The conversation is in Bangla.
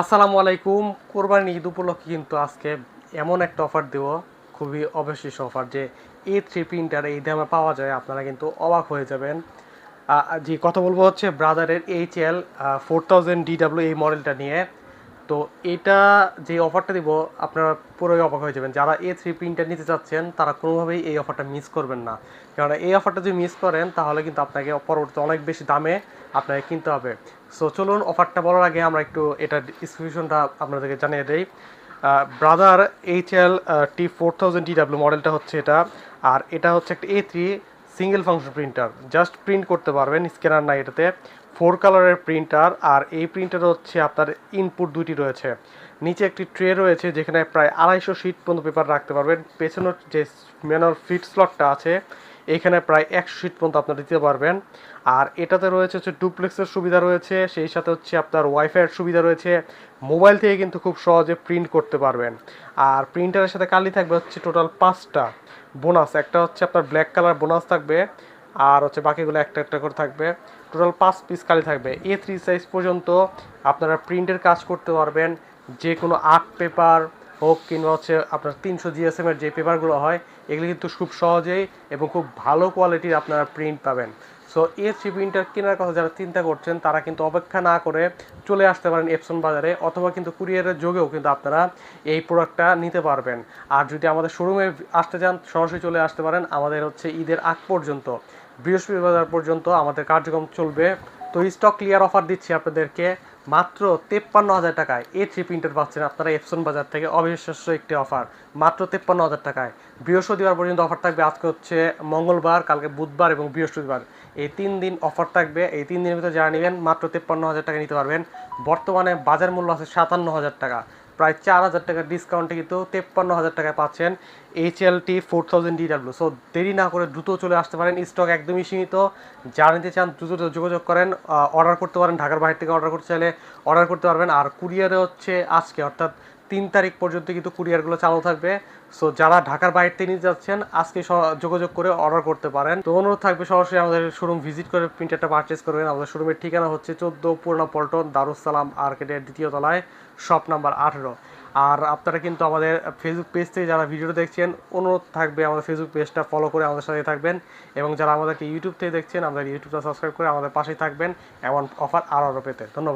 আসসালামু আলাইকুম। কোরবানি ঈদ উপলক্ষে কিন্তু আজকে এমন একটা অফার দেব, খুবই অবশিষ্ট অফার যে এ থ্রি প্রিন্টার এই দামে পাওয়া যায়, আপনারা কিন্তু অবাক হয়ে যাবেন। জি, কথা বলব হচ্ছে ব্রাদারের H L four thousand DW এই মডেলটা নিয়ে। তো এটা যে অফারটা দিব, আপনারা পুরোই অবাক হয়ে যাবেন। যারা এ থ্রি প্রিন্টার নিতে চাচ্ছেন, তারা কোনোভাবেই এই অফারটা মিস করবেন না। কেননা এই অফারটা যদি মিস করেন, তাহলে কিন্তু আপনাকে পরবর্তীতে অনেক বেশি দামে আপনাকে কিনতে হবে। সো চলুন অফারটা বলার আগে আমরা একটু এটা ডিসক্রিপশনটা আপনাদেরকে জানিয়ে দেই। Brother H L T four thousand DW মডেলটা হচ্ছে এটা। আর এটা হচ্ছে একটা A three single function printer just print করতে পারবেন স্ক্যানার না এটাতে। ফোর কালারের প্রিন্টার আর এই প্রিন্টার হচ্ছে আপনার ইনপুট দুটি রয়েছে। নিচে একটি ট্রে রয়েছে, যেখানে প্রায় আড়াইশো শিট পর্যন্ত পেপার রাখতে পারবেন। পেছনের যে ম্যানুয়াল ফিট স্লটটা আছে এখানে প্রায় একশো সিট পর্যন্ত আপনারা দিতে পারবেন। আর এটাতে রয়েছে হচ্ছে ডুপ্লেক্সের সুবিধা রয়েছে, সেই সাথে হচ্ছে আপনার ওয়াইফাইয়ের সুবিধা রয়েছে। মোবাইল থেকে কিন্তু খুব সহজে প্রিন্ট করতে পারবেন। আর প্রিন্টারের সাথে কালি থাকবে হচ্ছে টোটাল পাঁচটা বোনাস একটা হচ্ছে আপনার ব্ল্যাক কালার বোনাস থাকবে, আর হচ্ছে বাকিগুলো একটা একটা করে থাকবে। টোটাল পাঁচ পিস কালি থাকবে। এ থ্রি সাইজ পর্যন্ত আপনারা প্রিন্টের কাজ করতে পারবেন। যে কোনো আর্ট পেপার হোক কিংবা হচ্ছে আপনার তিনশো জিএসএম এর যে পেপারগুলো হয়, এগুলি কিন্তু খুব সহজেই এবং খুব ভালো কোয়ালিটির আপনারা প্রিন্ট পাবেন। সো এ থ্রি প্রিন্টার কেনার কথা যারা চিন্তা করছেন, তারা কিন্তু অপেক্ষা না করে চলে আসতে পারেন এপসন বাজারে অথবা কিন্তু কুরিয়ারের যোগেও কিন্তু আপনারা এই প্রোডাক্টটা নিতে পারবেন। আর যদি আমাদের শোরুমে আসতে চান, সরাসরি চলে আসতে পারেন আমাদের হচ্ছে ঈদের আগ পর্যন্ত, বৃহস্পতিবার পর্যন্ত আমাদের কার্যক্রম চলবে। তো স্টক ক্লিয়ার অফার দিচ্ছি আপনাদেরকে। মাত্র তেপ্পান্ন হাজার টাকায় এ থ্রি প্রিন্টার পাচ্ছেন আপনারা এপসন বাজার থেকে অবিশ্বাস্য একটি অফার মাত্র তেপ্পান্ন হাজার টাকায়। বৃহস্পতিবার পর্যন্ত অফার থাকবে, আজকে হচ্ছে মঙ্গলবার, কালকে বুধবার এবং বৃহস্পতিবার। এই তিন দিন অফার থাকবে, এই তিন দিনের ভিতরে যারা নেবেন মাত্র তেপ্পান্ন হাজার টাকা নিতে পারবেন। বর্তমানে বাজার মূল্য আছে সাতান্ন হাজার টাকা। প্রায় চার হাজার টাকার ডিসকাউন্টে কিন্তু তেপ্পান্ন হাজার টাকায় পাচ্ছেন H L T four thousand DW so দেরি না করে দ্রুত চলে আসতে পারেন। স্টক একদমই সীমিত। যা নিতে চান, দ্রুত যোগাযোগ করেন। অর্ডার করতে পারেন, ঢাকার বাইরে থেকে অর্ডার করতে চাইলে অর্ডার করতে পারবেন। আর কুরিয়ারে হচ্ছে আজকে, অর্থাৎ তিন তারিখ পর্যন্ত কিন্তু কুরিয়ারগুলো চালু থাকবে। সো যারা ঢাকার বাইরে থেকে নিতে যাচ্ছেন, আজকে যোগাযোগ করে অর্ডার করতে পারেন। তো অনুরোধ থাকবে সরাসরি আমাদের শোরুম ভিজিট করে প্রিন্টারটা পারচেস করবেন। আমাদের শোরুমের ঠিকানা হচ্ছে চোদ্দ পুরোনো পল্টন দারুসালাম আর্কেটের দ্বিতীয় তলায় শপ নাম্বার আঠেরো। আর আপনারা কিন্তু আমাদের ফেসবুক পেজ থেকে যারা ভিডিও দেখছেন, অনুরোধ থাকবে আমাদের ফেসবুক পেজটা ফলো করে আমাদের সাথে থাকবেন। এবং যারা আমাদেরকে ইউটিউব থেকে দেখছেন, আমাদের ইউটিউবটা সাবস্ক্রাইব করে আমাদের পাশেই থাকবেন। এমন অফার আরও আরও পেতে। ধন্যবাদ।